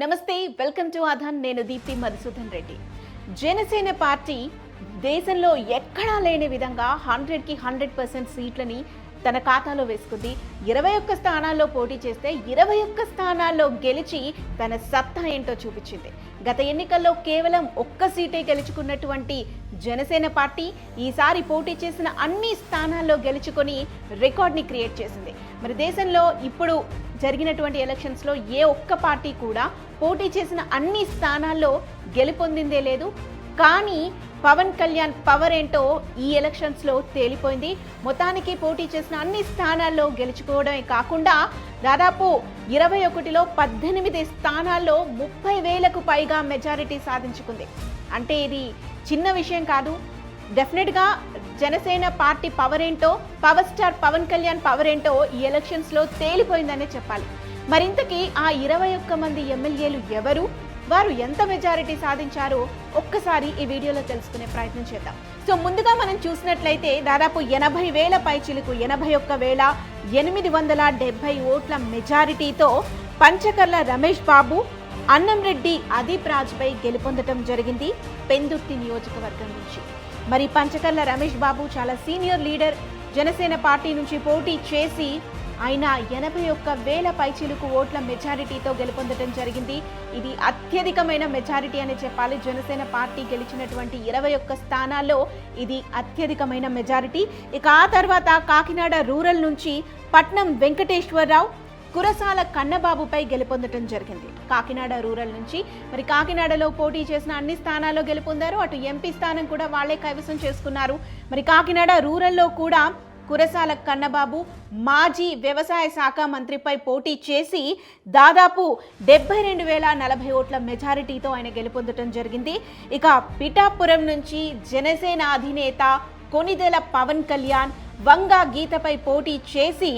నమస్తే welcome to ఆధాన్. నేను దీప్తి మధుసూదన్ రెడ్డి. జనసేన పార్టీ దేశంలో ఎక్కడా లేని విధంగా హండ్రెడ్కి హండ్రెడ్ పర్సెంట్ సీట్లని తన ఖాతాలో వేసుకుంది. ఇరవై ఒక్క స్థానాల్లో పోటీ చేస్తే ఇరవై ఒక్క స్థానాల్లో గెలిచి తన సత్తా ఏంటో చూపించింది. గత ఎన్నికల్లో కేవలం ఒక్క సీటే గెలుచుకున్నటువంటి జనసేన పార్టీ ఈసారి పోటీ చేసిన అన్ని స్థానాల్లో గెలుచుకొని రికార్డ్ని క్రియేట్ చేసింది. మరి దేశంలో ఇప్పుడు జరిగినటువంటి ఎలక్షన్స్లో ఏ ఒక్క పార్టీ కూడా పోటీ చేసిన అన్ని స్థానాల్లో గెలుపొందిందే లేదు. కానీ పవన్ కళ్యాణ్ పవర్ ఏంటో ఈ ఎలక్షన్స్లో తేలిపోయింది. మొత్తానికి పోటీ చేసిన అన్ని స్థానాల్లో గెలుచుకోవడమే కాకుండా దాదాపు ఇరవై ఒకటిలో పద్దెనిమిది స్థానాల్లో ముప్పై వేలకు పైగా మెజారిటీ సాధించుకుంది. అంటే ఇది చిన్న విషయం కాదు. డెఫినెట్గా జనసేన పార్టీ పవర్ ఏంటో power star Pawan Kalyan power ఏంటో ఈ ఎలక్షన్స్లో తేలిపోయిందనే చెప్పాలి. మరింతకీ ఆ ఇరవై ఒక్క మంది ఎమ్మెల్యేలు ఎవరు? వారు ఎంత మెజారిటీ సాధించారో ఒక్కసారి ఈ వీడియోలో తెలుసుకునే ప్రయత్నం చేద్దాం. సో ముందుగా మనం చూసినట్లయితే దాదాపు ఎనభై వేల పైచిలకు ఎనభై ఒక్క వేల ఎనిమిది వందల డెబ్బై ఓట్ల మెజారిటీతో పంచకర్ల రమేష్ బాబు అన్నంరెడ్డి అదీప్ రాజ్పై గెలుపొందడం జరిగింది పెందుర్తి నియోజకవర్గం నుంచి. మరి పంచకర్ల రమేష్ బాబు చాలా సీనియర్ లీడర్. జనసేన పార్టీ నుంచి పోటీ చేసి ఆయన ఎనభై ఒక్క వేల పైచిలుకు ఓట్ల మెజారిటీతో గెలుపొందడం జరిగింది. ఇది అత్యధికమైన మెజారిటీ అని చెప్పాలి. జనసేన పార్టీ గెలిచినటువంటి ఇరవై ఒక్క స్థానాల్లో ఇది అత్యధికమైన మెజారిటీ. ఇక ఆ తర్వాత కాకినాడ రూరల్ నుంచి పట్నం వెంకటేశ్వరరావు కురసాల కన్నబాబుపై గెలుపొందడం జరిగింది. కాకినాడ రూరల్ నుంచి మరి కాకినాడలో పోటీ చేసిన అన్ని స్థానాల్లో గెలుపొందారు. అటు ఎంపీ స్థానం కూడా వాళ్ళే కైవసం చేసుకున్నారు. మరి కాకినాడ రూరల్లో కూడా కురసాల కన్నబాబు మాజీ వ్యవసాయ శాఖ మంత్రిపై పోటీ చేసి దాదాపు డెబ్బై రెండు వేల నలభై ఓట్ల మెజారిటీతో ఆయన గెలుపొందడం జరిగింది. ఇక పిఠాపురం నుంచి జనసేన అధినేత కొనిదెల పవన్ కళ్యాణ్ వంగ గీతపై పోటీ చేసి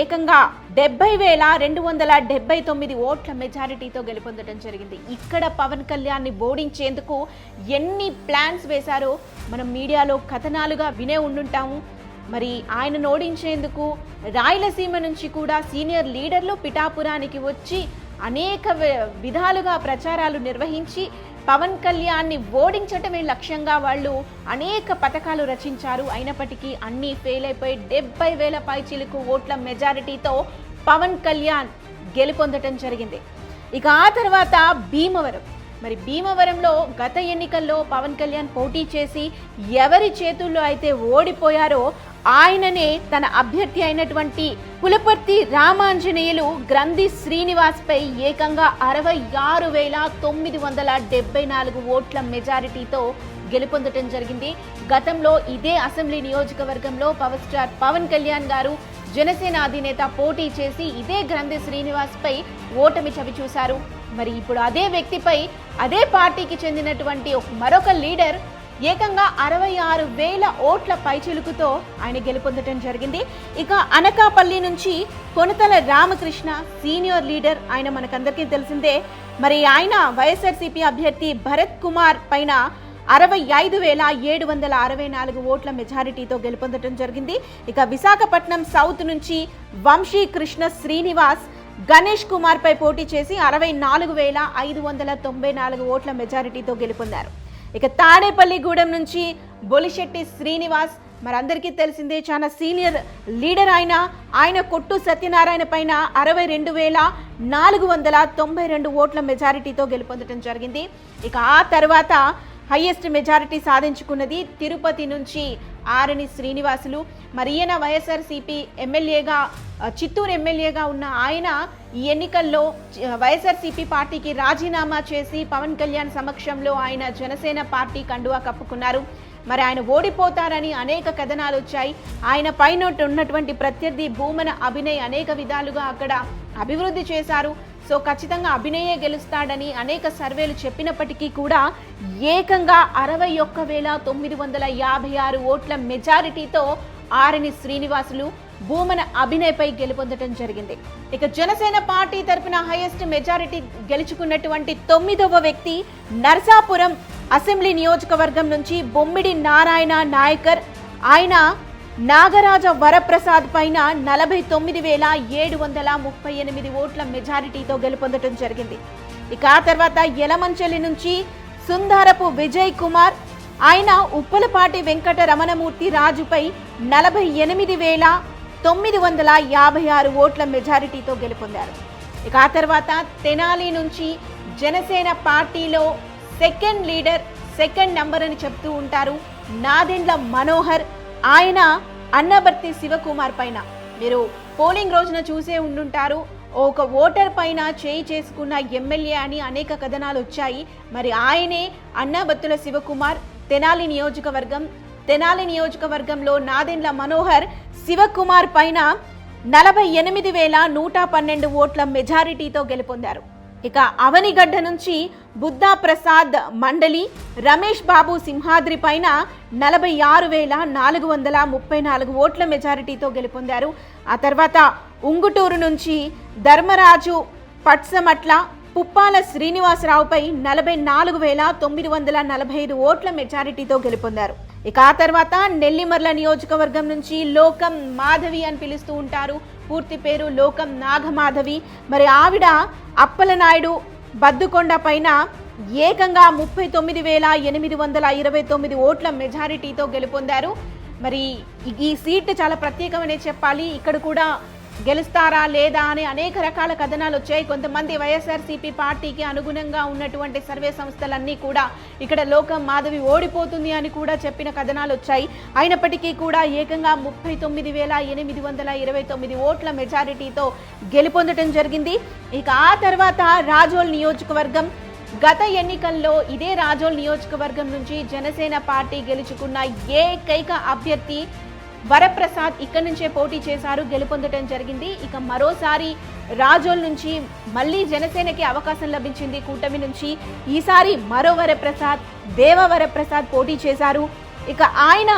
ఏకంగా డెబ్బై వేల రెండు వందల డెబ్బై తొమ్మిది ఓట్ల మెజారిటీతో గెలుపొందడం జరిగింది. ఇక్కడ పవన్ కళ్యాణ్ని ఓడించేందుకు ఎన్ని ప్లాన్స్ వేశారో మనం మీడియాలో కథనాలుగా వినే ఉండుంటాము. మరి ఆయనను ఓడించేందుకు రాయలసీమ నుంచి కూడా సీనియర్ లీడర్లు పిఠాపురానికి వచ్చి అనేక విధాలుగా ప్రచారాలు నిర్వహించి పవన్ కళ్యాణ్ని ఓడించటమే లక్ష్యంగా వాళ్ళు అనేక పథకాలు రచించారు. అయినప్పటికీ అన్నీ ఫెయిల్ అయిపోయి డెబ్బై వేల పైచిలుకు ఓట్ల మెజారిటీతో పవన్ కళ్యాణ్ గెలుపొందటం జరిగింది. ఇక ఆ తర్వాత భీమవరం. మరి భీమవరంలో గత ఎన్నికల్లో పవన్ కళ్యాణ్ పోటీ చేసి ఎవరి చేతుల్లో అయితే ఓడిపోయారో ఆయననే తన అభ్యర్థి అయినటువంటి పులపర్తి రామాంజనేయులు గ్రంథి శ్రీనివాస్పై ఏకంగా అరవై ఆరు వేల తొమ్మిది వందల డెబ్బై నాలుగు ఓట్ల మెజారిటీతో గెలుపొందటం జరిగింది. గతంలో ఇదే అసెంబ్లీ నియోజకవర్గంలో పవర్ స్టార్ పవన్ కళ్యాణ్ గారు జనసేన అధినేత పోటీ చేసి ఇదే గ్రంథి శ్రీనివాస్పై ఓటమి చవి చూశారు. మరి ఇప్పుడు అదే వ్యక్తిపై అదే పార్టీకి చెందినటువంటి మరొక లీడర్ ఏకంగా అరవై ఆరు వేల ఓట్ల పైచిలుకుతో ఆయన గెలుపొందడం జరిగింది. ఇక అనకాపల్లి నుంచి కొనతల రామకృష్ణ సీనియర్ లీడర్ ఆయన మనకందరికీ తెలిసిందే. మరి ఆయన వైఎస్ఆర్సీపీ అభ్యర్థి భరత్ కుమార్ పైన అరవై ఐదు వేల ఏడు వందల అరవై నాలుగు ఓట్ల మెజారిటీతో గెలుపొందడం జరిగింది. ఇక విశాఖపట్నం సౌత్ నుంచి వంశీ కృష్ణ శ్రీనివాస్ గణేష్ కుమార్ పై పోటీ చేసి అరవై నాలుగు వేల ఐదు వందల తొంభై నాలుగు ఓట్ల మెజారిటీతో గెలుపొందారు. ఇక తాడేపల్లిగూడెం నుంచి బొలిశెట్టి శ్రీనివాస్. మరందరికీ తెలిసిందే చాలా సీనియర్ లీడర్ ఆయన. ఆయన కొట్టు సత్యనారాయణ పైన అరవై రెండు వేల నాలుగు వందల తొంభై రెండు ఓట్ల మెజారిటీతో గెలుపొందడం జరిగింది. ఇక ఆ తర్వాత హైయెస్ట్ మెజారిటీ సాధించుకున్నది తిరుపతి నుంచి ఆరణి శ్రీనివాసులు. మరి ఈయన వైఎస్ఆర్సీపీ ఎమ్మెల్యేగా చిత్తూరు ఎమ్మెల్యేగా ఉన్న ఆయన ఈ ఎన్నికల్లో వైఎస్ఆర్సీపీ పార్టీకి రాజీనామా చేసి పవన్ కళ్యాణ్ సమక్షంలో ఆయన జనసేన పార్టీ కండువా కప్పుకున్నారు. మరి ఆయన ఓడిపోతారని అనేక కథనాలు వచ్చాయి. ఆయన పైన ఉన్నటువంటి ప్రత్యర్థి భూమన అభినయ్ అనేక విధాలుగా అక్కడ అభివృద్ధి చేశారు. సో ఖచ్చితంగా అభినయే గెలుస్తాడని అనేక సర్వేలు చెప్పినప్పటికీ కూడా ఏకంగా అరవై ఒక్క వేల తొమ్మిది వందల యాభై ఆరు ఓట్ల మెజారిటీతో ఆరిని శ్రీనివాసులు భూమన అభినయపై గెలుపొందడం జరిగింది. ఇక జనసేన పార్టీ తరపున హైయెస్ట్ మెజారిటీ గెలుచుకున్నటువంటి తొమ్మిదవ వ్యక్తి నర్సాపురం అసెంబ్లీ నియోజకవర్గం నుంచి బొమ్మిడి నారాయణ నాయకర్. ఆయన నాగరాజ వరప్రసాద్ పైన నలభై తొమ్మిది వేల ఏడు వందల ముప్పై ఎనిమిది ఓట్ల మెజారిటీతో గెలుపొందడం జరిగింది. ఇక ఆ తర్వాత యలమంచలి నుంచి సుందరపు విజయ్ కుమార్ ఆయన ఉప్పలపాటి వెంకట రమణమూర్తి రాజుపై నలభై ఎనిమిది వేల తొమ్మిది వందల యాభై ఆరు ఓట్ల మెజారిటీతో గెలుపొందారు. ఇక ఆ తర్వాత తెనాలి నుంచి జనసేన పార్టీలో సెకండ్ లీడర్ సెకండ్ నంబర్ అని చెప్తూ ఉంటారు నాదెండ్ల మనోహర్ ఆయన అన్నబర్తి శివకుమార్ పైన. మీరు పోలింగ్ రోజున చూసే ఉండుంటారు. ఒక ఓటర్ పైన చేయి చేసుకున్న ఎమ్మెల్యే అని అనేక కథనాలు వచ్చాయి. మరి ఆయనే అన్నాబత్తుల శివకుమార్ తెనాలి నియోజకవర్గం తెనాలి నియోజకవర్గంలో నాదెండ్ల మనోహర్ శివకుమార్ పైన నలభై ఎనిమిది వేల నూట పన్నెండు ఓట్ల మెజారిటీతో గెలుపొందారు. ఇక అవనిగడ్డ నుంచి బుద్ధా ప్రసాద్ మండలి రమేష్ బాబు సింహాద్రి పైన నలభై ఆరు వేల నాలుగు వందల ముప్పై నాలుగు ఓట్ల మెజారిటీతో గెలుపొందారు. ఆ తర్వాత ఉంగుటూరు నుంచి ధర్మరాజు పట్సమట్ల పుప్పాల శ్రీనివాసరావుపై నలభై నాలుగు వేల తొమ్మిది వందల నలభై ఐదు ఓట్ల మెజారిటీతో గెలుపొందారు. ఇక ఆ తర్వాత నెల్లిమర్ల నియోజకవర్గం నుంచి లోకం మాధవి అని పిలుస్తూ ఉంటారు. పూర్తి పేరు లోకం నాగమాధవి. మరి ఆవిడ అప్పలనాయుడు బద్దుకొండ పైన ఏకంగా ముప్పై తొమ్మిది వేల ఎనిమిది వందల ఇరవై తొమ్మిది ఓట్ల మెజారిటీతో గెలుపొందారు. మరి ఈ- సీట్ చాలా ప్రత్యేకమనే చెప్పాలి. ఇక్కడ కూడా గెలుస్తారా లేదా అనే అనేక రకాల కథనాలు వచ్చాయి. కొంతమంది వైఎస్ఆర్సీపీ పార్టీకి అనుగుణంగా ఉన్నటువంటి సర్వే సంస్థలన్నీ కూడా ఇక్కడ లోకం మాధవి ఓడిపోతుంది అని కూడా చెప్పిన కథనాలు వచ్చాయి. అయినప్పటికీ కూడా ఏకంగా ముప్పై తొమ్మిది వేల ఎనిమిది వందల ఇరవై తొమ్మిది ఓట్ల మెజారిటీతో గెలుపొందడం జరిగింది. ఇక ఆ తర్వాత రాజోల్ నియోజకవర్గం. గత ఎన్నికల్లో ఇదే రాజోల్ నియోజకవర్గం నుంచి జనసేన పార్టీ గెలుచుకున్న ఏకైక అభ్యర్థి వరప్రసాద్ ఇక్కడి నుంచే పోటీ చేశారు గెలుపొందడం జరిగింది. ఇక మరోసారి రాజోల్ నుంచి మళ్ళీ జనసేనకి అవకాశం లభించింది కూటమి నుంచి. ఈసారి మరో వరప్రసాద్ దేవ వరప్రసాద్ పోటీ చేశారు. ఇక ఆయన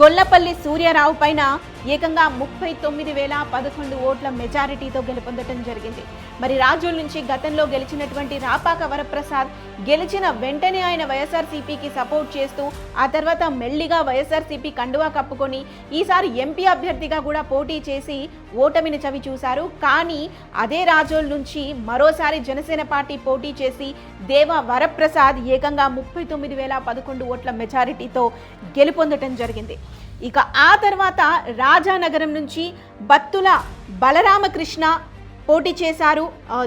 గొల్లపల్లి సూర్యారావు పైన ఏకంగా ముప్పై తొమ్మిది వేల పదకొండు ఓట్ల మెజారిటీతో గెలుపొందడం జరిగింది. మరి రాజుల నుంచి గతంలో గెలిచినటువంటి రాపాక వరప్రసాద్ గెలిచిన వెంటనే ఆయన వైఎస్ఆర్సీపీకి సపోర్ట్ చేస్తూ ఆ తర్వాత మెల్లిగా వైఎస్ఆర్సీపీ కండువా కప్పుకొని ఈసారి ఎంపీ అభ్యర్థిగా కూడా పోటీ చేసి ఓటమిని చవి చూశారు. కానీ అదే రాజోల్ నుంచి మరోసారి జనసేన పార్టీ పోటీ చేసి దేవ వరప్రసాద్ ఏకంగా ముప్పై తొమ్మిది వేల పదకొండు ఓట్ల మెజారిటీతో గెలుపొందటం జరిగింది. ఇక ఆ తర్వాత రాజానగరం నుంచి బత్తుల బలరామకృష్ణ పోటీ చేశారు.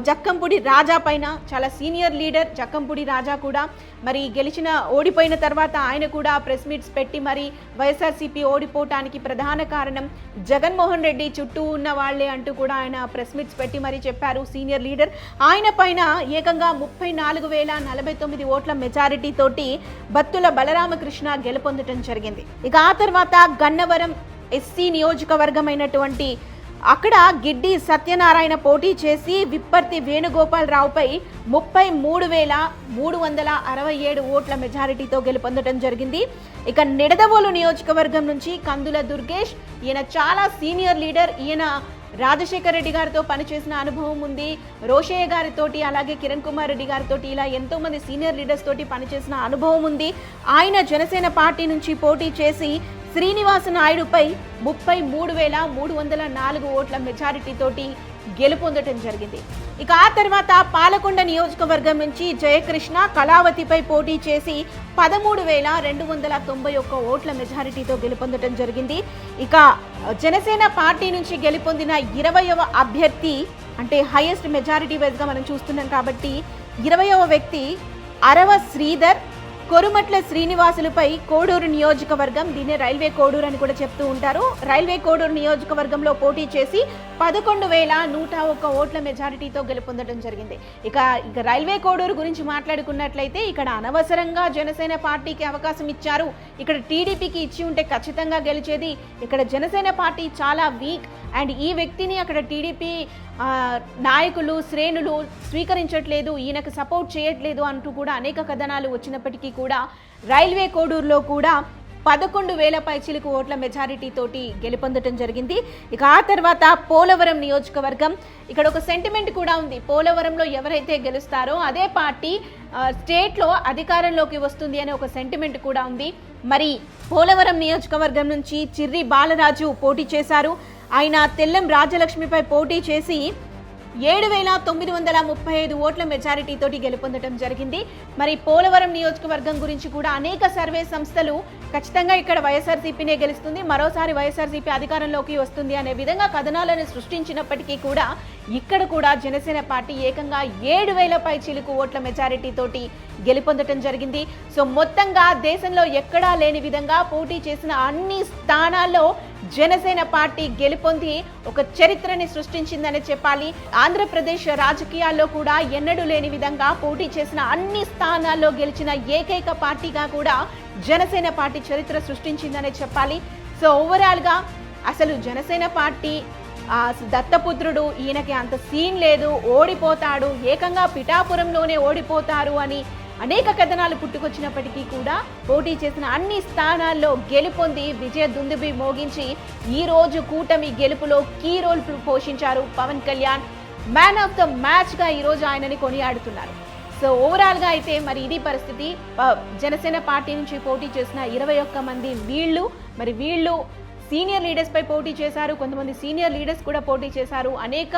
జక్కంపూడి రాజా పైన చాలా సీనియర్ లీడర్ జక్కంపూడి రాజా కూడా. మరి గెలిచిన ఓడిపోయిన తర్వాత ఆయన కూడా ప్రెస్ మీట్స్ పెట్టి మరి వైఎస్ఆర్సీపీ ఓడిపోవటానికి ప్రధాన కారణం జగన్మోహన్ రెడ్డి చుట్టూ ఉన్న వాళ్ళే అంటూ కూడా ఆయన ప్రెస్ మీట్స్ పెట్టి మరి చెప్పారు సీనియర్ లీడర్. ఆయన పైన ఏకంగా ముప్పై నాలుగు వేల నలభై తొమ్మిది ఓట్ల మెజారిటీ తోటి బత్తుల బలరామకృష్ణ గెలుపొందటం జరిగింది. ఇక ఆ తర్వాత గన్నవరం ఎస్సీ నియోజకవర్గమైనటువంటి అక్కడ గిడ్డి సత్యనారాయణ పోటీ చేసి విప్పర్తి వేణుగోపాలరావుపై ముప్పై మూడు వేల మూడు వందల అరవై ఏడు ఓట్ల మెజారిటీతో గెలుపొందడం జరిగింది. ఇక నిడదవోలు నియోజకవర్గం నుంచి కందుల దుర్గేష్ ఈయన చాలా సీనియర్ లీడర్ ఈయన రాజశేఖర్ రెడ్డి గారితో పనిచేసిన అనుభవం ఉంది. రోషయ్య గారితోటి అలాగే కిరణ్ కుమార్ రెడ్డి గారితోటి ఇలా ఎంతో మంది సీనియర్ లీడర్స్ తోటి పనిచేసిన అనుభవం ఉంది. ఆయన జనసేన పార్టీ నుంచి పోటీ చేసి శ్రీనివాస నాయుడుపై ముప్పై మూడు వేల మూడు వందల నాలుగు ఓట్ల మెజారిటీతోటి గెలుపొందటం జరిగింది. ఇక ఆ తర్వాత పాలకొండ నియోజకవర్గం నుంచి జయకృష్ణ కళావతిపై పోటీ చేసి పదమూడు వేల రెండు వందల తొంభై ఒక్క ఓట్ల మెజారిటీతో గెలుపొందటం జరిగింది. ఇక జనసేన పార్టీ నుంచి గెలుపొందిన ఇరవయవ అభ్యర్థి అంటే హైయెస్ట్ మెజారిటీ వైజ్గా మనం చూస్తున్నాం కాబట్టి ఇరవయవ వ్యక్తి అరవ శ్రీధర్ కొరుమట్ల శ్రీనివాసులపై కోడూరు నియోజకవర్గం దీన్ని రైల్వే కోడూరు అని కూడా చెప్తూ ఉంటారు. రైల్వే కోడూరు నియోజకవర్గంలో పోటీ చేసి పదకొండు వేల నూట ఒక్క ఓట్ల మెజారిటీతో గెలుపొందడం జరిగింది. ఇక ఇక రైల్వే కోడూరు గురించి మాట్లాడుకున్నట్లయితే ఇక్కడ అనవసరంగా జనసేన పార్టీకి అవకాశం ఇచ్చారు. ఇక్కడ టీడీపీకి ఇచ్చి ఉంటే ఖచ్చితంగా గెలిచేది. ఇక్కడ జనసేన పార్టీ చాలా వీక్. అండ్ ఈ వ్యక్తిని అక్కడ టీడీపీ నాయకులు శ్రేణులు స్వీకరించట్లేదు ఈయనకు సపోర్ట్ చేయట్లేదు అంటూ కూడా అనేక కథనాలు వచ్చినప్పటికీ కూడా రైల్వే కోడూరులో కూడా పదకొండు వేల పైచిలకు ఓట్ల మెజారిటీ తోటి గెలుపొందటం జరిగింది. ఇక ఆ తర్వాత పోలవరం నియోజకవర్గం. ఇక్కడ ఒక సెంటిమెంట్ కూడా ఉంది. పోలవరంలో ఎవరైతే గెలుస్తారో అదే పార్టీ స్టేట్లో అధికారంలోకి వస్తుంది అనే ఒక సెంటిమెంట్ కూడా ఉంది. మరి పోలవరం నియోజకవర్గం నుంచి చిర్రి బాలరాజు పోటీ చేశారు. ఆయన తెల్లం రాజలక్ష్మిపై పోటీ చేసి ఏడు వేల తొమ్మిది వందల ముప్పై ఐదు ఓట్ల మెజారిటీతోటి గెలుపొందడం జరిగింది. మరి పోలవరం నియోజకవర్గం గురించి కూడా అనేక సర్వే సంస్థలు ఖచ్చితంగా ఇక్కడ వైఎస్ఆర్సీపీనే గెలుస్తుంది. మరోసారి వైఎస్ఆర్సీపీ అధికారంలోకి వస్తుంది అనే విధంగా కథనాలను సృష్టించినప్పటికీ కూడా ఇక్కడ కూడా జనసేన పార్టీ ఏకంగా ఏడు వేల పై చిలుకు ఓట్ల మెజారిటీతోటి గెలుపొందటం గెలుపొందడం జరిగింది. సో మొత్తంగా దేశంలో ఎక్కడా లేని విధంగా పోటీ చేసిన అన్ని స్థానాల్లో జనసేన పార్టీ గెలుపొంది ఒక చరిత్రని సృష్టించిందని చెప్పాలి. ఆంధ్రప్రదేశ్ రాజకీయాల్లో కూడా ఎన్నడూ లేని విధంగా పోటీ చేసిన అన్ని స్థానాల్లో గెలిచిన ఏకైక పార్టీగా కూడా జనసేన పార్టీ చరిత్ర సృష్టించిందనే చెప్పాలి. సో ఓవరాల్గా అసలు జనసేన పార్టీ దత్తపుత్రుడు ఈయనకి అంత సీన్ లేదు ఓడిపోతాడు ఏకంగా పిఠాపురంలోనే ఓడిపోతారు అని అనేక కథనాలు పుట్టుకొచ్చినప్పటికీ కూడా పోటీ చేసిన అన్ని స్థానాల్లో గెలుపొంది విజయ దుందుబి మోగించి ఈ రోజు కూటమి గెలుపులో కీ రోల్ పోషించారు Pawan Kalyan. Man of the మ్యాచ్గా ఈరోజు ఆయనని కొనియాడుతున్నారు. సో ఓవరాల్గా అయితే మరి ఇది పరిస్థితి. జనసేన పార్టీ నుంచి పోటీ చేసిన ఇరవై ఒక్క మంది వీళ్ళు మరి వీళ్ళు సీనియర్ లీడర్స్పై పోటీ చేశారు. కొంతమంది సీనియర్ లీడర్స్ కూడా పోటీ చేశారు. అనేక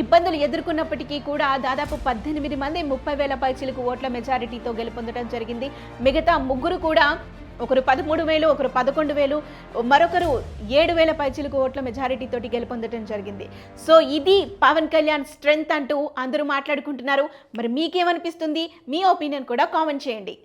ఇబ్బందులు ఎదుర్కొన్నప్పటికీ కూడా దాదాపు పద్దెనిమిది మంది ముప్పై వేల పైచీలకు ఓట్ల మెజారిటీతో గెలుపొందడం జరిగింది. మిగతా ముగ్గురు కూడా ఒకరు పదమూడు వేలు ఒకరు పదకొండు వేలు మరొకరు ఏడు వేల పైచిలకు ఓట్ల మెజారిటీ తోటి గెలుపొందడం జరిగింది. సో ఇది పవన్ కళ్యాణ్ స్ట్రెంగ్త్ అంటూ అందరూ మాట్లాడుకుంటున్నారు. మరి మీకేమనిపిస్తుంది? మీ ఒపీనియన్ కూడా కామెంట్ చేయండి.